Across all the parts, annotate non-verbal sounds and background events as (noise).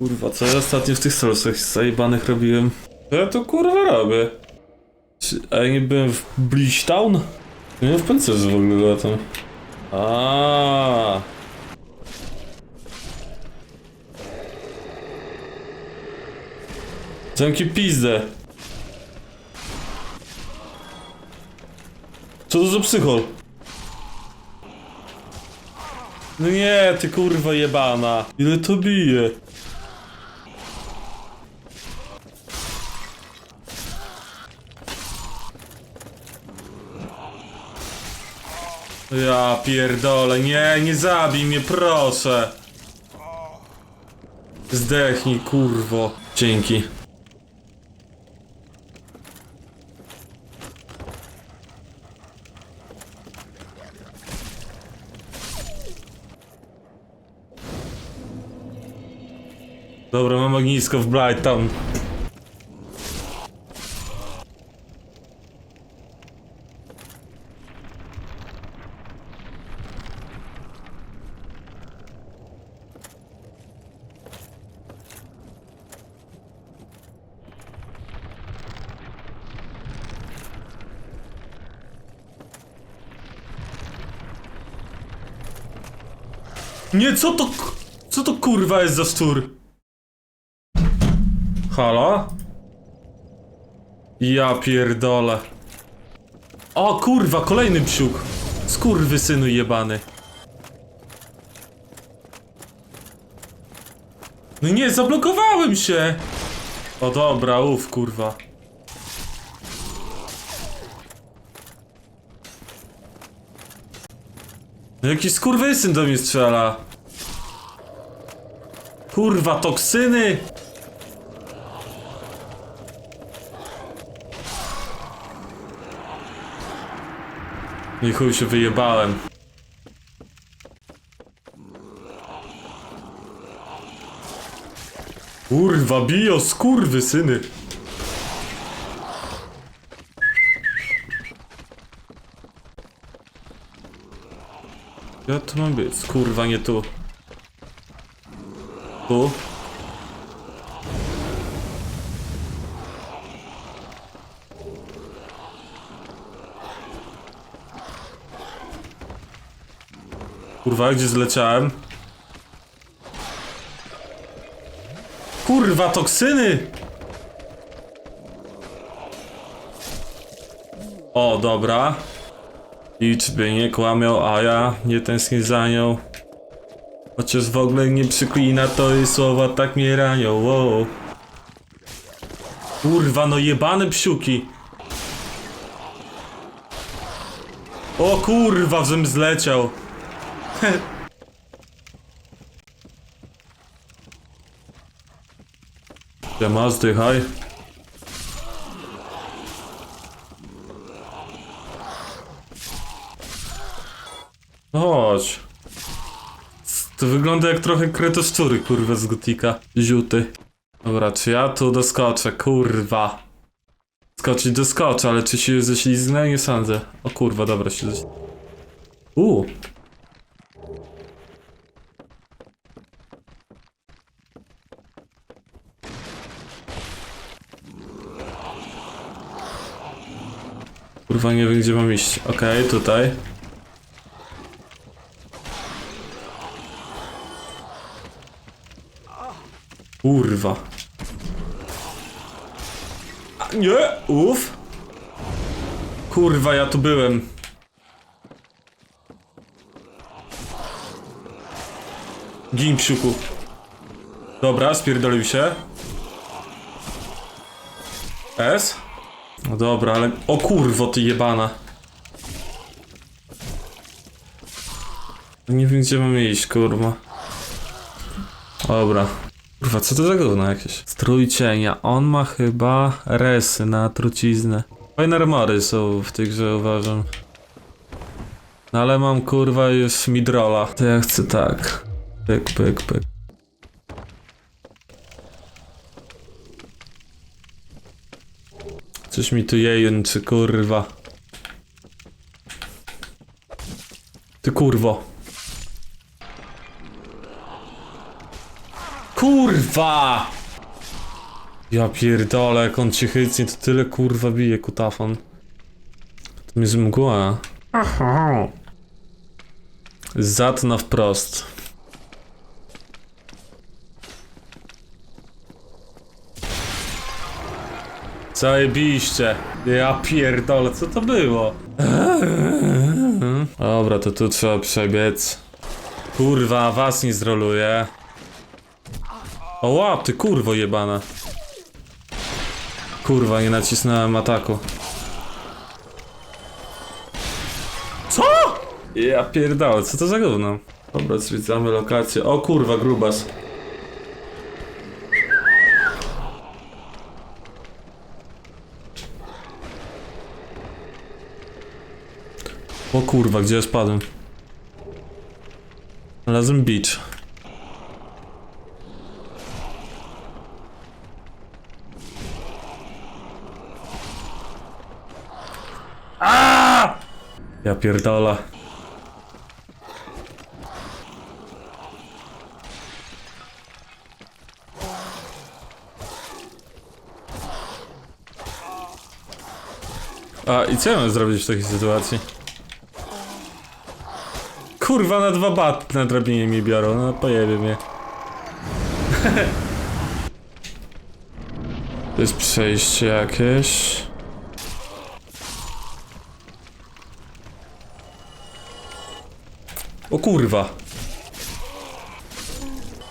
Kurwa, co ja ostatnio w tych solsach zajebanych robiłem? Co ja to kurwa robię? Czy, a ja nie byłem w Bridgetown? Nie w pancerzu w ogóle latam. A. Zamki pizdę. Co to za psychol? No nie, ty kurwa jebana. Ile to bije? Ja pierdolę, nie, nie zabij mnie, proszę. Zdechnij, kurwo. Dzięki. Dobra, mam ognisko w Brighton. Co to... Co to kurwa jest za szczur? Halo? Ja pierdolę. O kurwa, kolejny psiuk. Skurwy synu jebany. No nie, zablokowałem się. O dobra, uf, kurwa. No jakiś skurwysyn do mnie strzela. Kurwa, toksyny! I chuj się wyjebałem. Kurwa, bio, skurwy syny. Ja tu mam być, kurwa, nie tu. Tu? Kurwa, gdzie zleciałem? Kurwa, toksyny! O, dobra. Liczby nie kłamią, a ja nie tęsknię za nią. Chociaż w ogóle nie przyklina to i słowa tak mnie ranią, wow. Kurwa, no jebane psiuki. O kurwa, żem zleciał. (laughs) Siema, zdychaj. Chodź. To wygląda jak trochę kretoszczury, kurwa, z gotika. Ziuty. Dobra, czy ja tu doskoczę, kurwa. Skoczyć doskoczę, ale czy się ześlizgnę? Nie sądzę. O kurwa, dobra, się ześ... Uuu. Kurwa, nie wiem gdzie mam iść. Okej, tutaj. Kurwa. A, nie, uff. Kurwa, ja tu byłem. Gin psiuku. Dobra, spierdolił się. S? No dobra, ale... O kurwo, ty jebana. Nie wiem, gdzie mam iść, kurwa. Dobra. Kurwa, co to za gówno jakieś? Strój cienia. On ma chyba resy na truciznę. Fajne armory są w tej grze, uważam. No ale mam kurwa już midrola. To ja chcę tak. Pyk, pyk, pyk. Coś mi tu jejęczy, kurwa. Ty kurwo. Kurwa! Ja pierdolę, jak on cię chycnie, to tyle kurwa bije kutafon. To mi jest mgła. Aha. Zad na wprost. Zajebiście. Ja pierdolę, co to było? Dobra, to tu trzeba przebiec. Kurwa, was nie zroluję. O łap, ty kurwo jebana. Kurwa, nie nacisnąłem ataku. Co? Ja pierdolę, co to za gówno? Dobra, zwiedzamy lokację. O kurwa, grubas. O kurwa, gdzie ja spadłem? Znalazłem beach. A! Ja pierdolę. A i co ja mam zrobić w takiej sytuacji? Kurwa, na dwa bat na drabinie mi biorą, no pojebie mnie. (laughs) To jest przejście jakieś. O kurwa.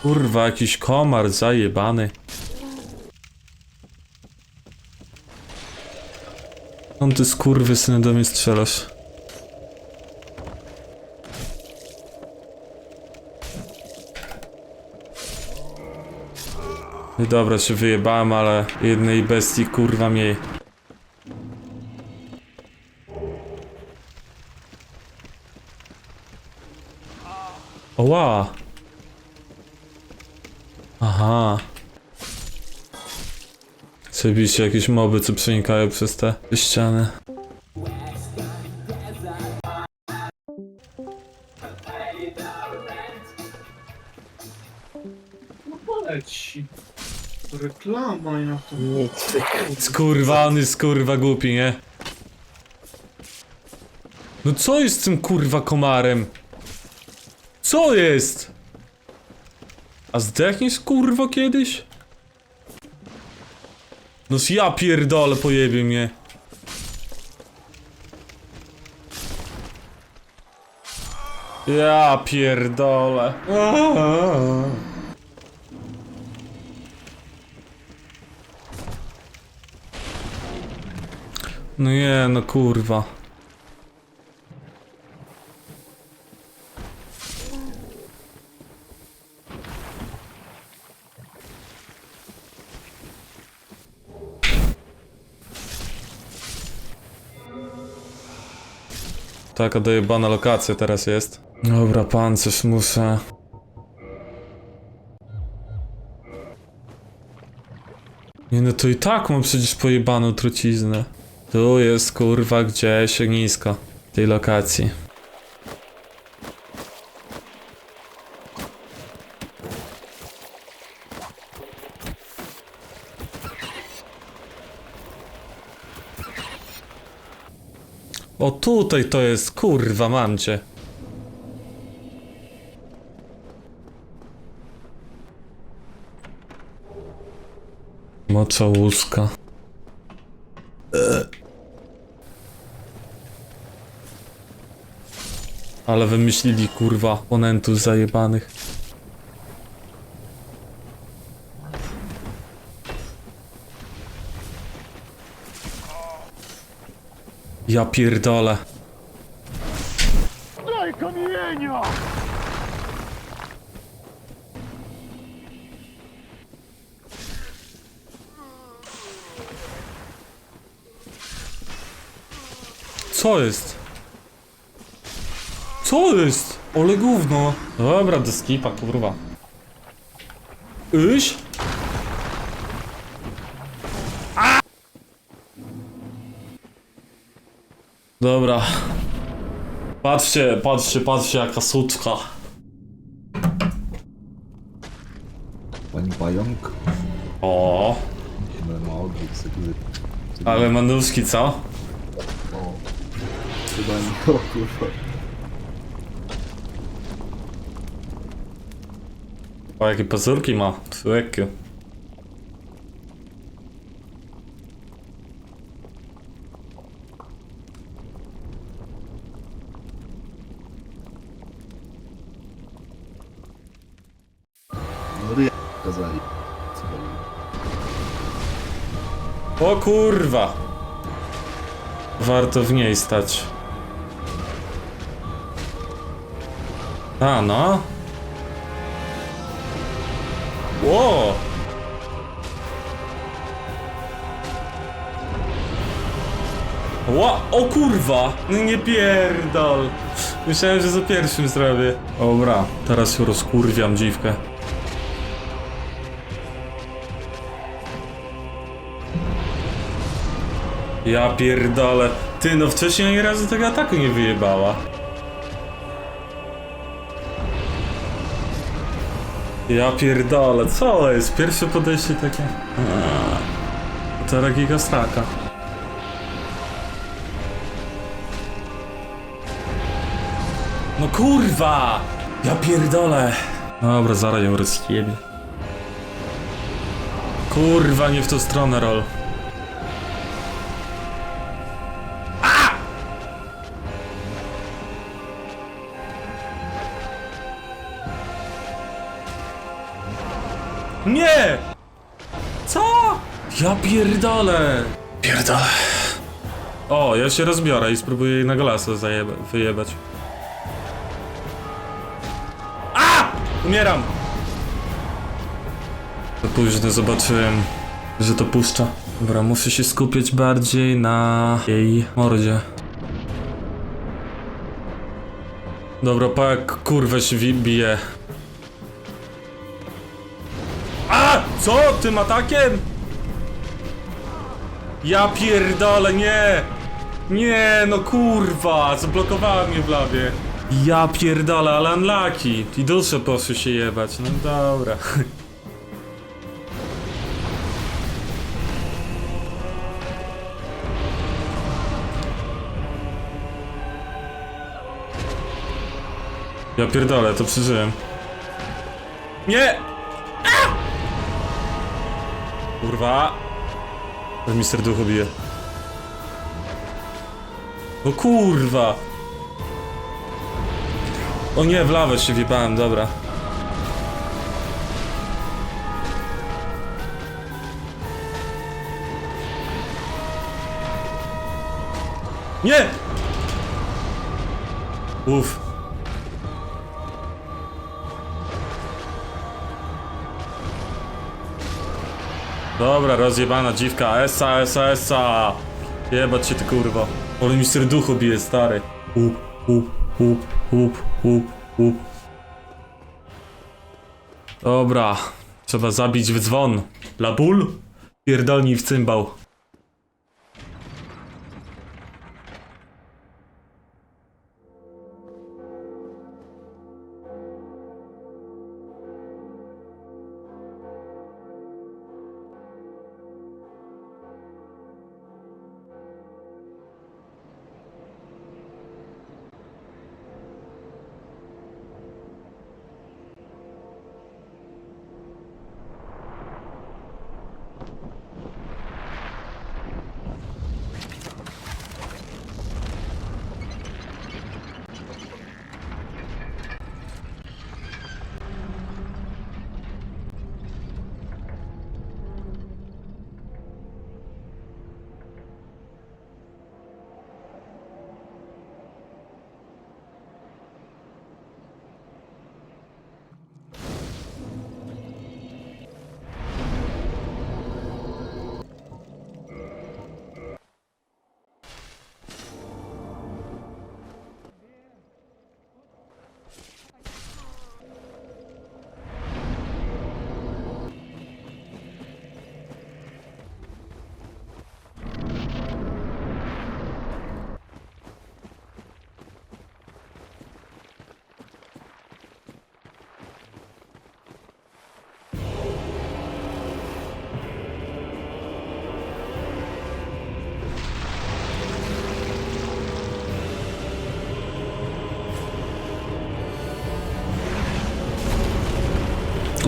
Kurwa, jakiś komar zajebany. On ty skurwy syny do mnie strzelasz. No Dobra, się wyjebałem, ale jednej bestii kurwa mniej. Oła! Aha. Oczywiście jakieś moby, co przenikają przez te ściany. No poleci. Reklama ja to. Skurwany, skurwa głupi, nie? No co jest z tym kurwa komarem? Co jest? A zdechniesz kurwo kiedyś? No ja pierdolę, pojebie mnie. Ja pierdolę. No nie, no kurwa. Taka dojebana lokacja teraz jest. Dobra, pancerz muszę. Nie no to i tak mam przecież pojebaną truciznę. Tu jest kurwa gdzieś ognisko tej lokacji. O tutaj to jest, kurwa mam cię. Łuska. Ale wymyślili kurwa oponentów zajebanych. Ja pierdolę. Daj kamienia! Co jest? Co jest? Ole gówno. Dobra, do skipa, kurwa. Iś? Dobra. Patrzcie, patrzcie, patrzcie jaka suczka. Panie Pająk. O, Ale ma odwrót sekundy. ale manuszki, co? O. Chyba nie, o kurwa. O, jakie pazurki ma. Człowieku. No ryja kazali. Co robią? O kurwa. Warto w niej stać. A no. Ło! Ła, o kurwa! Nie pierdol! Myślałem, że za pierwszym zrobię. Dobra, teraz się rozkurwiam dziwkę. Ja pierdolę. Ty, no wcześniej ani razu tego ataku nie wyjebała. Ja pierdolę, co jest? Pierwsze podejście takie... Teraz giga straka. No kurwa! Ja pierdolę! Dobra, zaraz ją rozjebie. Kurwa, nie w tą stronę, rol. Nie! Co? Ja pierdolę! Pierdolę. O, ja się rozbiorę i spróbuję jej na zajeba- wyjebać. A! Umieram! To późno zobaczyłem, że to puszcza. Dobra, muszę się skupić bardziej na jej mordzie. Dobra, pa jak kurwa się bije. Co? Tym atakiem? Ja pierdolę, nie! Nie, no kurwa, zablokowała mnie w lawie. Ja pierdolę, ale unlucky. I dusze poszły się jebać, no dobra. (laughs) Ja pierdolę, to przeżyłem. Nie! Kurwa. To mi serducho bije. O kurwa. O nie, w lawę się wjebałem, dobra. Nie! Uff. Dobra, rozjebana dziwka, esa, esa, esa. Jebać się ty kurwa. Ale mi serducho bije, stary. Up, up, up, up, up, up. Dobra, trzeba zabić w dzwon. La ból? Pierdolnij w cymbał.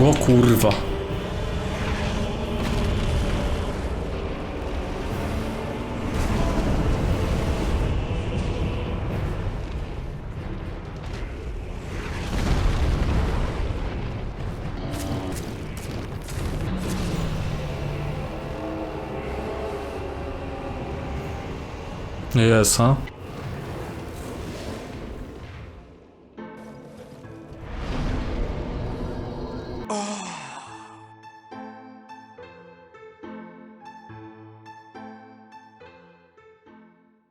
O kurwa. Jest, a?